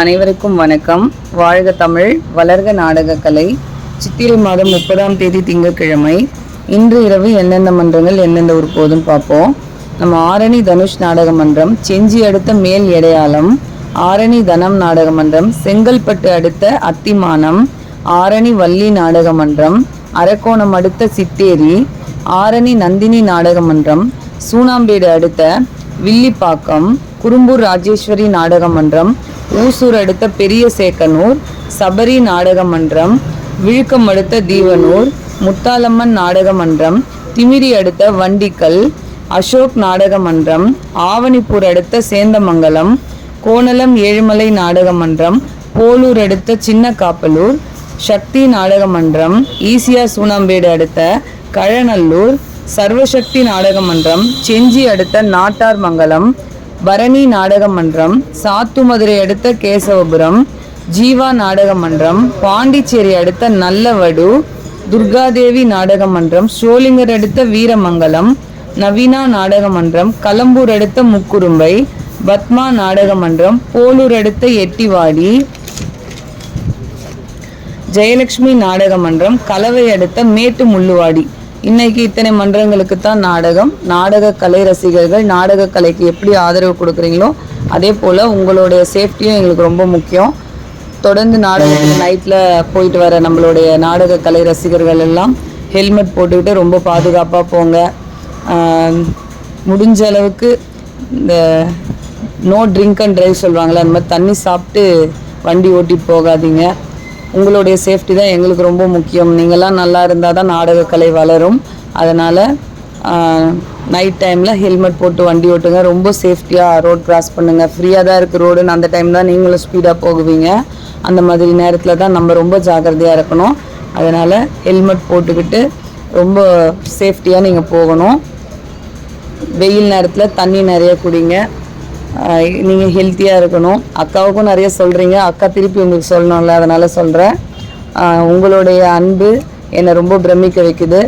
அனைவருக்கும் வணக்கம். வாழ்க தமிழ் வளர்க நாடகக்கலை சித்திரை மாதம் முப்பதாம் தேதி திங்கட்கிழமை. இன்று இரவு எந்தெந்த மன்றங்கள் எந்தெந்த ஊர் போதும் பார்ப்போம். நம்ம ஆரணி தனுஷ் நாடக மன்றம் செஞ்சி அடுத்த மேல் எடையாளம். ஆரணி தனம் நாடக மன்றம் செங்கல்பட்டு அடுத்த அத்திமானம். ஆரணி வள்ளி நாடக மன்றம் அரக்கோணம் அடுத்த சித்தேரி. ஆரணி நந்தினி நாடக மன்றம் சூனாம்பேடு அடுத்த வில்லிப்பாக்கம். குறும்பூர் ராஜேஸ்வரி நாடக மன்றம் ஊசூர் அடுத்த பெரிய சேக்கனூர் சபரி நாடக மன்றம் விழுக்கம் அடுத்த தீவனூர் முத்தாலம்மன் நாடக மன்றம் திமிரி அடுத்த வண்டிக்கல் அசோக் நாடக மன்றம் ஆவணிப்பூர் அடுத்த சேந்தமங்கலம் கோணலம் ஏழுமலை நாடக மன்றம் போலூர் அடுத்த சின்ன காப்பலூர் சக்தி நாடக மன்றம் ஈசியா சூனாம்பேடு அடுத்த கழநல்லூர் சர்வசக்தி நாடக மன்றம் செஞ்சி அடுத்த நாட்டார் மங்கலம் பரணி நாடக மன்றம் சாத்துமதுரை அடுத்த கேசவபுரம் ஜீவா நாடக மன்றம் பாண்டிச்சேரி அடுத்த நல்லவடு துர்காதேவி நாடக மன்றம் ஷோலிங்கர் அடுத்த வீரமங்கலம் நவீனா நாடக மன்றம் கலம்பூர் அடுத்த முக்குரும்பை பத்மா நாடக மன்றம் போலூர் அடுத்த எட்டிவாடி ஜெயலட்சுமி நாடக மன்றம் கலவை அடுத்த மேட்டு முள்ளுவாடி இன்னைக்கு இத்தனை மன்றங்களுக்கு தான் நாடகம். நாடக கலை ரசிகர்கள் நாடக கலைக்கு எப்படி ஆதரவு கொடுக்குறீங்களோ அதே போல் உங்களுடைய சேஃப்டியும் எங்களுக்கு ரொம்ப முக்கியம். தொடர்ந்து நாடகத்தில் நைட்டில் போயிட்டு வர நம்மளுடைய நாடக கலை ரசிகர்கள் எல்லாம் ஹெல்மெட் போட்டுக்கிட்டு ரொம்ப பாதுகாப்பாக போங்க. முடிஞ்ச அளவுக்கு இந்த நோ ட்ரிங்க் அண்ட் ட்ரைவ் சொல்லுவாங்களே அந்த மாதிரி தண்ணி சாப்பிட்டு வண்டி ஓட்டிட்டு போகாதீங்க. உங்களுடைய சேஃப்டி தான் எங்களுக்கு ரொம்ப முக்கியம். நீங்கள்லாம் நல்லா இருந்தால் தான் நாடகக்கலை வளரும். அதனால் நைட் டைமில் ஹெல்மெட் போட்டு வண்டி ஓட்டுங்க. ரொம்ப சேஃப்டியாக ரோட் கிராஸ் பண்ணுங்கள் ஃப்ரீயாக தான் இருக்குது ரோடுன்னு அந்த டைம் தான் நீங்களும் ஸ்பீடாக போகுவீங்க. அந்த மாதிரி நேரத்தில் தான் நம்ம ரொம்ப ஜாக்கிரதையாக இருக்கணும். அதனால் ஹெல்மெட் போட்டுக்கிட்டு ரொம்ப சேஃப்டியாக நீங்கள் போகணும். வெயில் நேரத்தில் தண்ணி நிறைய குடிங்க. நீங்கள் ஹெல்த்தியாக இருக்கணும். அக்காவுக்கும் நிறைய சொல்கிறீங்க அக்கா திருப்பி உங்களுக்கு சொல்லணும்ல அதனால் சொல்கிறேன் உங்களுடைய அன்பு என்னை ரொம்ப பிரமிக்க வைக்குது.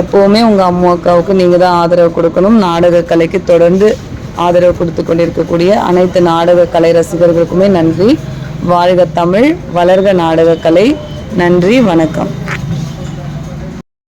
எப்போவுமே உங்கள் அம்மா அக்காவுக்கு நீங்கள் தான் ஆதரவு கொடுக்கணும். நாடக கலைக்கு தொடர்ந்து ஆதரவு கொடுத்து கொண்டிருக்கக்கூடிய அனைத்து நாடக கலை ரசிகர்களுக்குமே நன்றி. வாழ்க தமிழ் வளர்க நாடகக்கலை நன்றி வணக்கம்.